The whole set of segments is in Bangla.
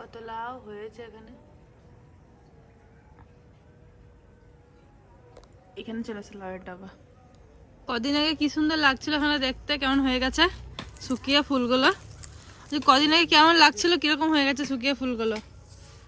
কত লাউ হয়েছে এখানে? এখানে চলে আসছে লাউয়ের ডাবা। কদিন আগে কি সুন্দর লাগছিল ওখানে দেখতে? কেমন হয়ে গেছে? শুকিয়ে ফুলগুলো? যে কদিন আগে কেমন লাগছিল কীরকম হয়ে গেছে শুকিয়ে ফুলগুলো?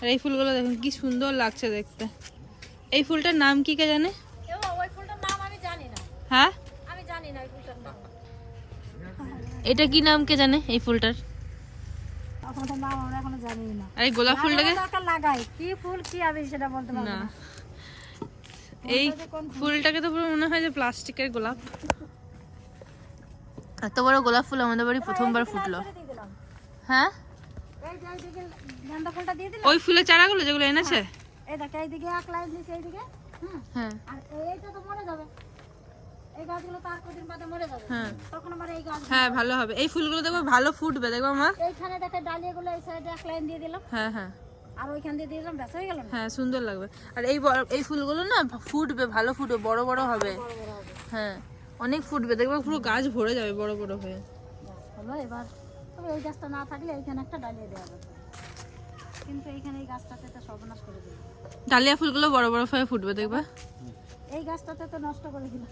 আর এই ফুলগুলো দেখুন কি সুন্দর লাগছে দেখতে। এই ফুলটার নাম কি কে জানে? ওই ফুলটার নাম আমি জানি না। হ্যাঁ? আমি জানি না ওই ফুলটার নাম। এটা কি নাম কে জানে এই ফুলটার? আপনাদের নাম আমরা এখনও জানি না। আর এই গোলাপ ফুলটাকে দরকার লাগাই। কি ফুল কি আমি সেটা বলতে পারব না। এই ফুলটাকে তো পুরো মনে হয় যে প্লাস্টিকের গোলাপ। এত বড় গোলাপ ফুল আমাদের বাড়ি প্রথমবার ফুটলো। হ্যাঁ? ওই ফুলের চারাগুলো যেগুলো এনেছে? এই দেখ এইদিকে এক লাইন দিয়েছে এইদিকে হ্যাঁ। আর এইটা তো মরে যাবে। গাছগুলো তো আর কদিন বাদে মরে যাবে। হ্যাঁ। তখন এই গাছ হ্যাঁ ভালো হবে। এই ফুলগুলো দেখব ভালো ফুটবে দেখব মা। এইখানে দেখে ডালিয়াগুলো এই সাইডে এক লাইন দিয়ে দিলাম। হ্যাঁ হ্যাঁ। আর ওইখান দিয়ে দিয়ে দিলাম ব্যাস হয়ে গেল হ্যাঁ সুন্দর লাগবে। আর এই এই ফুলগুলো না ফুটবে ভালো ফুটবে বড় বড় হবে। হ্যাঁ অনেক ফুটবে দেখবে পুরো গাছ ভরে যাবে বড় বড় হয়ে। হলো এবার তবে এই গাছটা না থাকলে এইখানে একটা ডালিয়া দেওয়া যাবে। কিন্তু এইখানে এই গাছটাতে তো সর্বনাশ করে দিল ডালিয়া ফুলগুলো বড় বড় হয়ে ফুটবে দেখবে। এই গাছটাতে তো নষ্ট করে দিল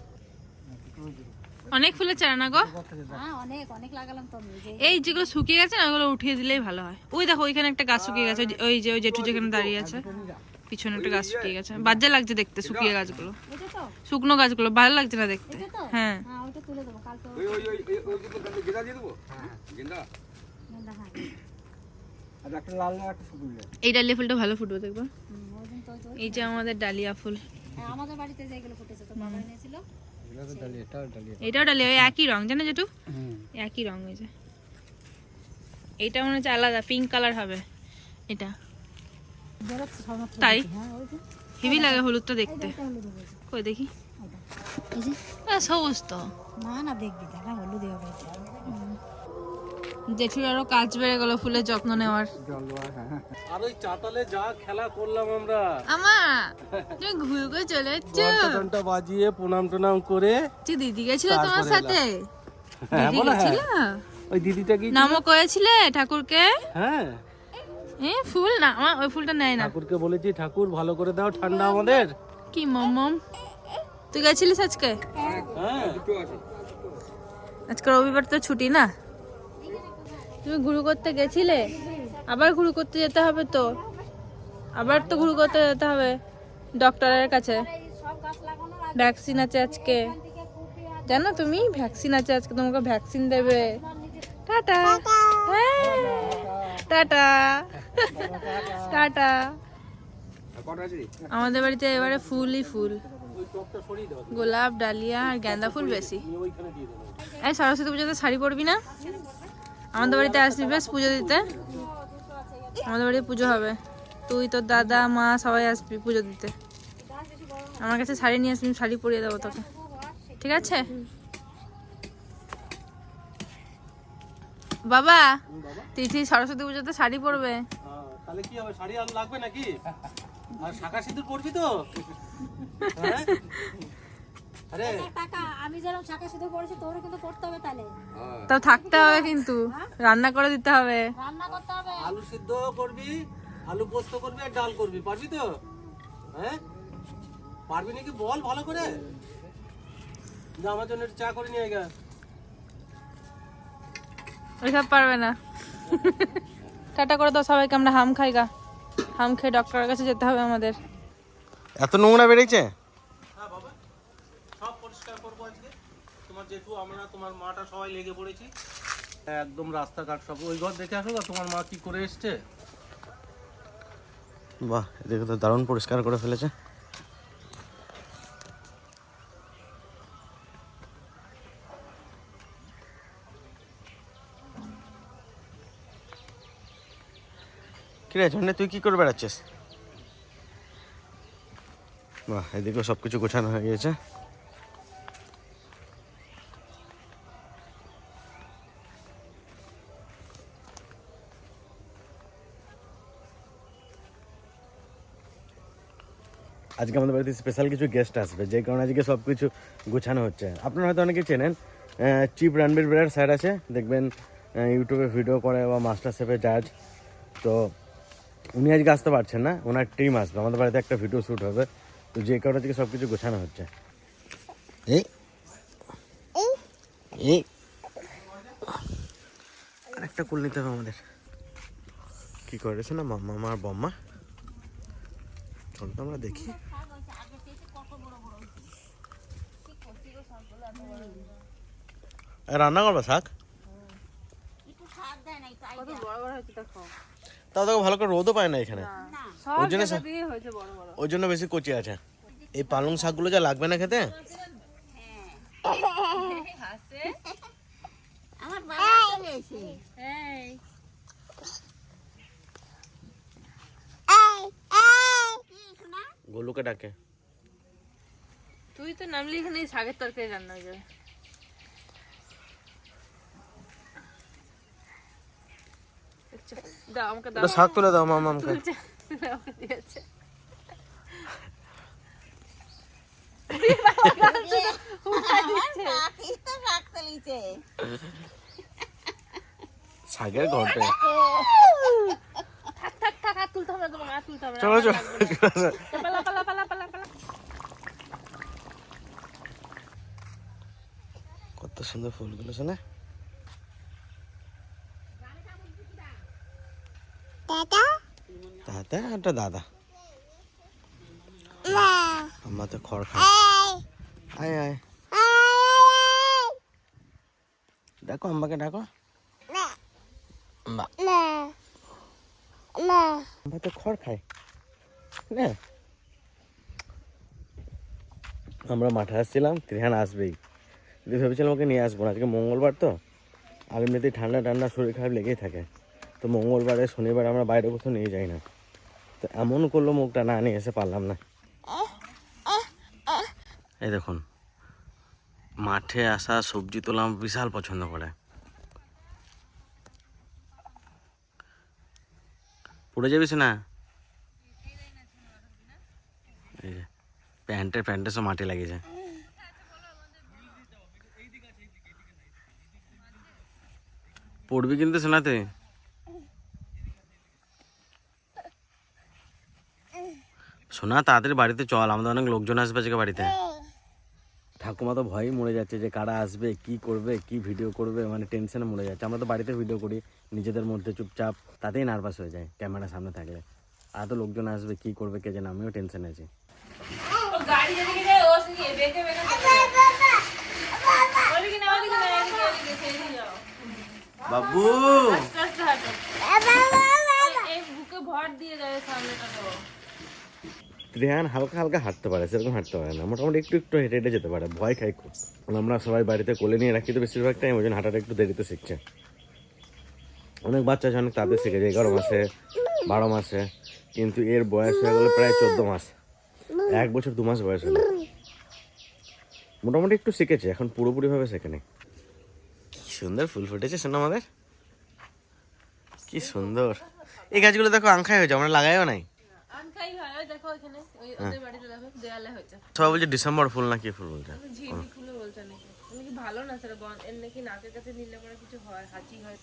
অনেক ফুলের চারা না গো? হ্যাঁ অনেক অনেক লাগালাম তো এই যেগুলো শুকিয়ে গেছে না ওগুলো উঠিয়ে দিলেই ভালো হয়। ওই দেখো ওইখানে একটা গাছ শুকিয়ে গেছে ওই যে- ওই যে ওই জেঠু যেখানে দাঁড়িয়ে আছে পিছনে একটা গাছ শুকিয়ে গেছে। বাজে লাগছে দেখতে শুকিয়ে গাছগুলো। শুকনো গাছগুলো ভালো লাগছে না দেখতে। হ্যাঁ। এই ডালিয়া ফুলটা ভালো ফুটবে দেখব। এই যে আমাদের ডালিয়া ফুল। হ্যাঁ, আমাদের বাড়িতে যেগুলো ফুটেছে তো বাবা এনেছিল এটাও ডালিয়া। ওই একই রং জানো যেটু হুম। একই রং ওই যে এটা মনে হচ্ছে আলাদা পিঙ্ক কালার হবে। এটা। তাই? ওই যে হেভি লাগে হলুদটা দেখতে। কই দেখি? সবুজ তো। না না দেখবি দাদা হলুদ হবে জেঠুর আরও কাজ বেড়ে গেল ফুলের যত্ন নেওয়ার। আর ওই চাতালে যা খেলা করলাম আমরা। আমা তুমি ঘুরে ঘুরে চলে যাচ্ছ। ঘণ্টা বাজিয়ে প্রণাম টনাম করে যে দিদি গেছিল তোমার সাথে? হ্যাঁ, দিদি হ্যাঁ। গেছিল? ওই দিদিটা কি নামও করেছিলে ঠাকুরকে? হ্যাঁ। এ ফুল না আমার ওই ফুলটা নেয় না। ঠাকুরকে বলেছি ঠাকুর ভালো করে দাও ঠান্ডা আমাদের। কি মম মম তুই গেছিলিস আজকে? হ্যাঁ। আজকে রবিবার তো ছুটি না? তুমি ঘুরু করতে গেছিলে? আবার ঘুরু করতে যেতে হবে তো? আবার তো ঘুরু করতে যেতে হবে ডক্টরের কাছে। ভ্যাকসিন আছে আজকে। জানো তুমি? ভ্যাকসিন আছে আজকে, তোমাকে ভ্যাকসিন দেবে। টাটা। হ্যাঁ। টাটা। টাটা? আমাদের বাড়িতে এবারে ফুলই ফুল। গোলাপ, ডালিয়া আর গাঁদা ফুল বেশি। সরস্বতী পুজোতে শাড়ি পরবি না? আমাদের বাড়িতে আসবি বেশ পুজো দিতে? আমাদের বাড়িতে পুজো হবে। তুই তোর দাদা মা সবাই আসবি পুজো দিতে। আমার কাছে শাড়ি নিয়ে আসবি শাড়ি পরিয়ে দেবো তোকে। ঠিক আছে? বাবা তিথি সরস্বতী পুজোতে শাড়ি পরবে। হ্যাঁ, তাহলে কি হবে শাড়ি লাগবে নাকি? আর শাখা সিঁদুর পরবি তো? তাও থাকতে হবে কিন্তু। রান্না করে দিতে হবে। রান্না করতে হবে। আলু সিদ্ধ করবি আলু পোস্ত করবি আর ডাল করবি পারবি তো? হ্যাঁ? পারবি নাকি বল ভালো করে? আমার জন্য চা করে নিয়ে গা। ওইসব পারবে না। টাটা করে দাও সবাইকে আমরা হাম খাই গা। হাম খেয়ে ডক্টরের কাছে যেতে হবে আমাদের। এত নোংরা বেড়েছে হ্যাঁ বাবা সব পরিষ্কার করব আজকে তোমার জেঠু আমরা তোমার মাটা সবাই লেগে পড়েছি। একদম রাস্তাঘাট সব। ওই ঘর দেখে আসো তোমার মা কি করে এসছে? বাহ এদিকে তো দারুণ পরিষ্কার করে ফেলেছে। কিরে ঝন্ডে তুই কি করে বেড়াচ্ছিস? বাহ এদিকেও সব কিছু গোছানো হয়ে গিয়েছে। আজকে আমাদের বাড়িতে স্পেশাল কিছু গেস্ট আসবে যে কারণে আজকে সব কিছু গোছানো হচ্ছে। আপনারা হয়তো অনেকে চেনেন চিপ রানবীর বেড়ার স্যার আছে দেখবেন ইউটিউবে ভিডিও করে বা মাস্টার শেফে জাজ তো উনি আজকে আসতে পারছেন না ওনার টিম আসবে আমাদের বাড়িতে একটা ভিডিও শ্যুট হবে। তো যে কারণে থেকে সব কিছু গোছানো হচ্ছে। এই। এই। আরেকটা কুল নিতে হবে আমাদের। কি করেছে না মাম্মা? আমার বম্মা? চল তো আমরা দেখি। রান্না করব শাক? কত বড় বড় হয়েছে দেখো। তাও দেখো ভালো করে রোদও পায় না এখানে। ওই জন্য ওই জন্য বেশি কচি আছে। এই পালং শাকগুলো যা লাগবে না খেতে? এই গোলুকে ডাকে। তুই তো নামলি এখানে শাকের তরকারি রান্না হয়ে যাবে? দাও আমাকে দাও। শাক তুলে দাও মামা আমাকে। দিয়েছে। শাকের ঘন্টে। থাক থাক থাক আর তুলতে হবে না তোমাকে আর তুলতে হবে না চলো চলো তো পালা পালা পালা পালা পালা কত সুন্দর ফুলগুলো শোনা। দাদা? একটা দাদা। আমরা তো খড় খাই আয় আয়। ডাকো আম্মাকে ডাকো। আম্মা। তো খড় খাই না? আমরা মাঠে আসছিলাম ত্রিহান আসবেই। দিয়ে ভেবেছিলাম ওকে নিয়ে আসব না। আজকে মঙ্গলবার তো। আর এমনিতেই ঠান্ডা ঠান্ডা শরীর খারাপ লেগেই থাকে। তো মঙ্গলবারে, শনিবার আমরা বাইরে কোথাও নিয়ে যাই না। তো এমন করল মুখটা, না, নিয়ে এসে পারলাম না। এই দেখুন, মাঠে আসা সবজি তোলা বিশাল পছন্দ করে। পড়ে যাবিস না? এই যে, প্যান্টের প্যান্টে সব মাটি লাগিয়েছে। পড়বি কিন্তু শোনাতে শোনা তাড়াতাড়ি বাড়িতে চল আমাদের অনেক লোকজন আসবে আজকে বাড়িতে। ঠাকুমা তো ভয়ই মরে যাচ্ছে যে কারা আসবে কি করবে কি ভিডিও করবে মানে টেনশনে মরে যাচ্ছে। আমরা তো বাড়িতে ভিডিও করি নিজেদের মধ্যে চুপচাপ তাতেই নার্ভাস হয়ে যায় ক্যামেরার সামনে থাকলে। আর তো লোকজন আসবে কি করবে কে জানে আমিও টেনশনে আছি গাড়ি যেদিকে যায় ও সেদিকে বেঁকে বেঁকে চলে যায়। ওদিকে না ওদিকে না এদিকে ওদিকে সেদিকে যাও বাবু। আস্তে আস্তে হাঁটো। এই- এই বুকে ভর দিয়ে যাবে সামনেটা তো। ত্রিহান হালকা হালকা হাঁটতে পারে সেরকম হাঁটতে পারে না। মোটামুটি একটু একটু হেঁটে হেঁটে যেতে পারে ভয় খাই খুব। কারণ আমরা সবাই বাড়িতে কোলে নিয়ে রাখি তো বেশিরভাগ টাইম ওই জন্য হাঁটাটা একটু দেরিতে শিখছে। অনেক বাচ্চা আছে অনেক তাদের শিখেছে এগারো মাসে বারো মাসে। কিন্তু এর বয়স হয়ে গেলো প্রায় চোদ্দ মাস। এক বছর দু মাস বয়স হলো। মোটামুটি একটু শিখেছে এখন পুরোপুরিভাবে শেখেনি কি সুন্দর ফুল ফুটেছে শোনো আমাদের। কি সুন্দর। এই গাছগুলো দেখো আংখাই হয়েছে আমরা লাগাইও নাই। হয় সবাই বলছে ডিসেম্বর ফুল না কি ফুল বলছে? নাকি। নাকি ভালো না সেটা নাকি নাকের কাছে নিলে পরে কিছু হয় হাঁচি হয়?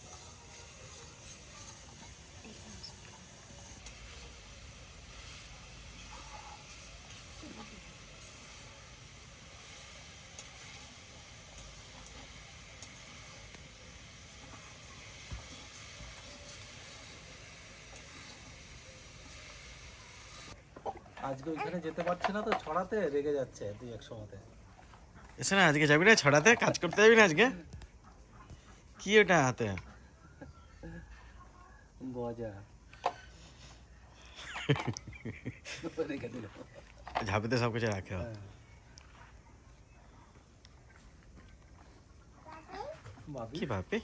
আজকে ওইখানে যেতে পারছি না তো ছড়াতে রেগে যাচ্ছে দুই এক সময়তে। এসে না আজকে যাবি না? ছড়াতে? কাজ করতে যাবি না আজকে? কি ওটা হাতে? গজা ঝাঁপিতে সব কিছু রাখে। ভাবি? কি ভাবি?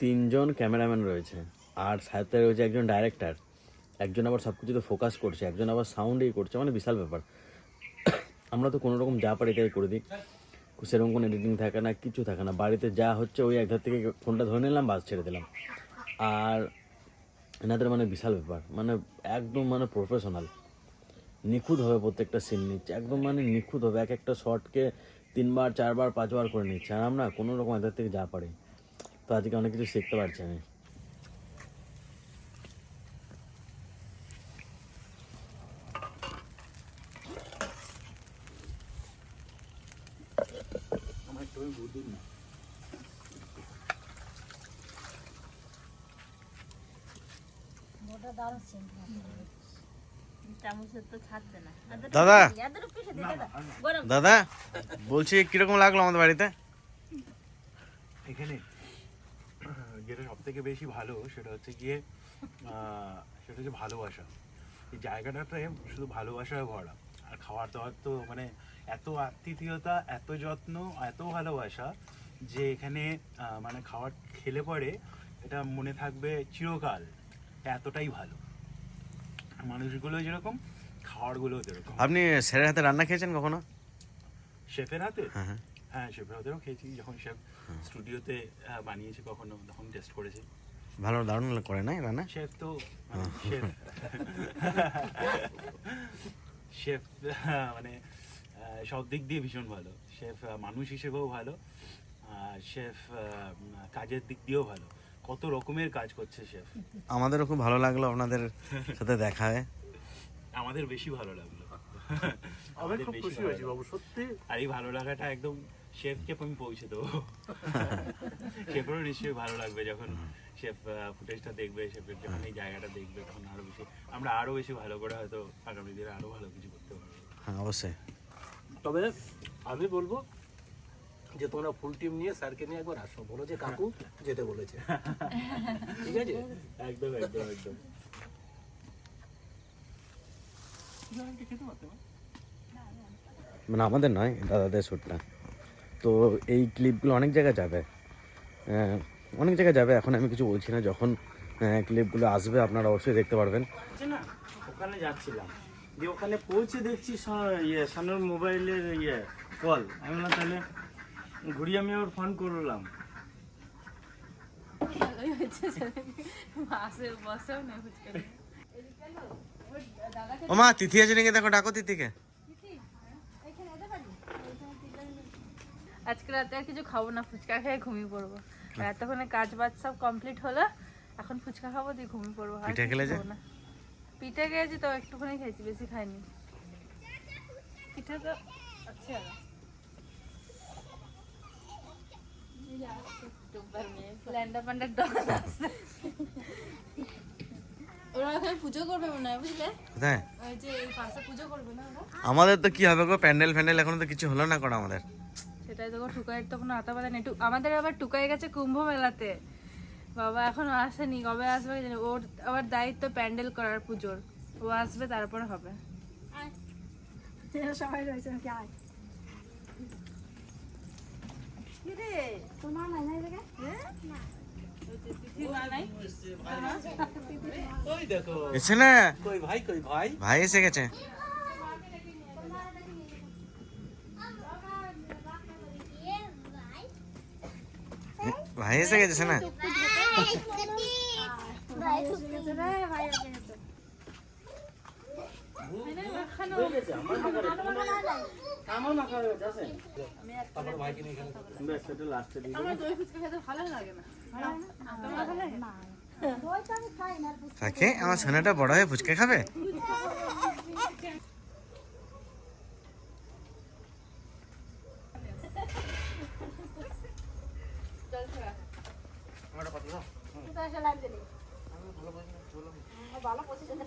তিনজন ক্যামেরাম্যান রয়েছে। আর সাথে রয়েছে একজন ডাইরেক্টর। একজন আবার সব কিছুতে ফোকাস করছে, একজন আবার সাউন্ডই করছে মানে বিশাল ব্যাপার। আমরা তো কোনো রকম যা পারি তাই করে দিই। সেরকম কোনো এডিটিং থাকে না, কিছু থাকে না। বাড়িতে যা হচ্ছে ওই একধার থেকে ফোনটা ধরে নিলাম, বাস ছেড়ে দিলাম। আর এনাদের মানে বিশাল ব্যাপার মানে একদম মানে প্রফেশনাল নিখুঁত হবে প্রত্যেকটা সিন নিচ্ছে, একদম মানে নিখুঁত হবে। এক একটা শটকে তিনবার, চারবার, পাঁচবার করে নিচ্ছে। আর আমরা কোনো রকম এদের থেকে যা পারি। তো আজকে অনেক কিছু শিখতে পারছি আমি। চামচের তো ছাড়ছে না। দাদা। দাদা। বলছি কীরকম লাগল আমাদের বাড়িতে? এখানে যেটা সব থেকে বেশি ভালো সেটা হচ্ছে গিয়ে সেটা হচ্ছে ভালোবাসা। এই জায়গাটাতে শুধু ভালোবাসায় ভরা। আর খাওয়ার দাবার তো মানে এত আতিথেয়তা এত যত্ন এত ভালোবাসা যে এখানে মানে খাবার খেলে পরে এটা মনে থাকবে চিরকাল। এতটাই ভালো। মানুষগুলো যেরকম খাবারগুলো যেরকম আপনি স্যারের হাতে রান্না খেয়েছেন কখনো? শেফের হাতে? হ্যাঁ হ্যাঁ। হ্যাঁ শেফের হাতেও খেয়েছি। যখন শেফ স্টুডিওতে বানিয়েছে কখনো তখন টেস্ট করেছি। ভালো দারুণ করে না রান্না? শেফ তো মানে শেফ। শেফ মানে সব দিক দিয়ে ভীষণ ভালো। শেফ মানুষ হিসেবেও ভালো। আর শেফ কাজের দিক দিয়েও ভালো। কত রকমের কাজ করছে শেফ আমাদেরও খুব ভালো লাগল আপনাদের সাথে দেখা হয়। আমাদের বেশি ভালো লাগল। আমি আমাদের খুব খুশি হয়েছি বাবু সত্যি। আর এই ভালো লাগাটা একদম শেফকে আমি পৌঁছে দেবো। শেফেরও নিশ্চয়ই ভালো লাগবে যখন শেফ ফুটেজটা দেখবে শেফের যখন এই জায়গাটা দেখবে তখন আরও বেশি আমরা আরও বেশি ভালো করে হয়তো আগামী দিনে আরও ভালো কিছু করতে পারব। হ্যাঁ অবশ্যই। তবে আমি বলব যে তোমরা ফুল টিম নিয়ে স্যারকে নিয়ে একবার আসো। বলো যে কাকু যেতে বলেছে। ঠিক আছে? একদম একদম একদম। মানে আমাদের নয় দাদাদের শ্যুটটা। তো এই ক্লিপগুলো অনেক জায়গায় যাবে। অনেক জায়গায় যাবে এখন আমি কিছু বলছি না যখন ক্লিপগুলো আসবে আপনারা অবশ্যই দেখতে পারবেন। না ওখানে যাচ্ছিলাম। দিয়ে ওখানে পৌঁছে দেখছি ইয়ে সানোর মোবাইলের ইয়ে কল। আমি বললাম তাহলে ঘুরিয়ে আমি আবার ফোন করলাম। বাসে বসেও নেই ফুচকা নিয়ে। ও মা তিথি আছে নাকি? দেখো ডাকো তিথিকে। আজকে রাতে আর কিছু খাব না ফুচকা খেয়ে ঘুমিয়ে পড়ব। এতক্ষণে কাজ বাজ সব কমপ্লিট হলো এখন ফুচকা খাব দিয়ে ঘুমিয়ে পড়ব। পিঠে খেলে যে? না। পিঠে খেয়েছি তো একটুখানি খেয়েছি বেশি খাইনি। পিঠে তো না আমাদের তো কি হবে গো প্যান্ডেল ফ্যান্ডেল এখনও তো কিছু হলো না করা আমাদের। সেটাই তো গো, টুকাইয়ের তো কোনো আতা পাতা নেই। আমাদের আবার টুকাই গেছে কুম্ভ মেলাতে বাবা এখনও আসেনি কবে আসবে জানি। ওর আবার দায়িত্ব প্যান্ডেল করার পুজোর। ও আসবে তারপর হবে। সবাই রয়েছে নাকি? আয়। তোমার নাই নাই জায়গায়? ওই এসে না কই ভাই কই ভাই? ভাই এসে গেছে ভাই এসে গেছে না ভাই এসে গেছে রে ভাই এসে গেছে হয়ে গেছে আমার মাখা রে, আমার মাখা হয়ে গেছে আসেন। তারপর ভাইকে নিয়ে এখানে ব্যাস এটা লাস্টে দিয়ে আমার দই ফুচকা খেতে ভালো লাগে না দই তো আমি খাই না? আর বুঝতে তাকে আমার সোনাটা বড় হয়ে ফুচকা খাবে? ভালো পজিশন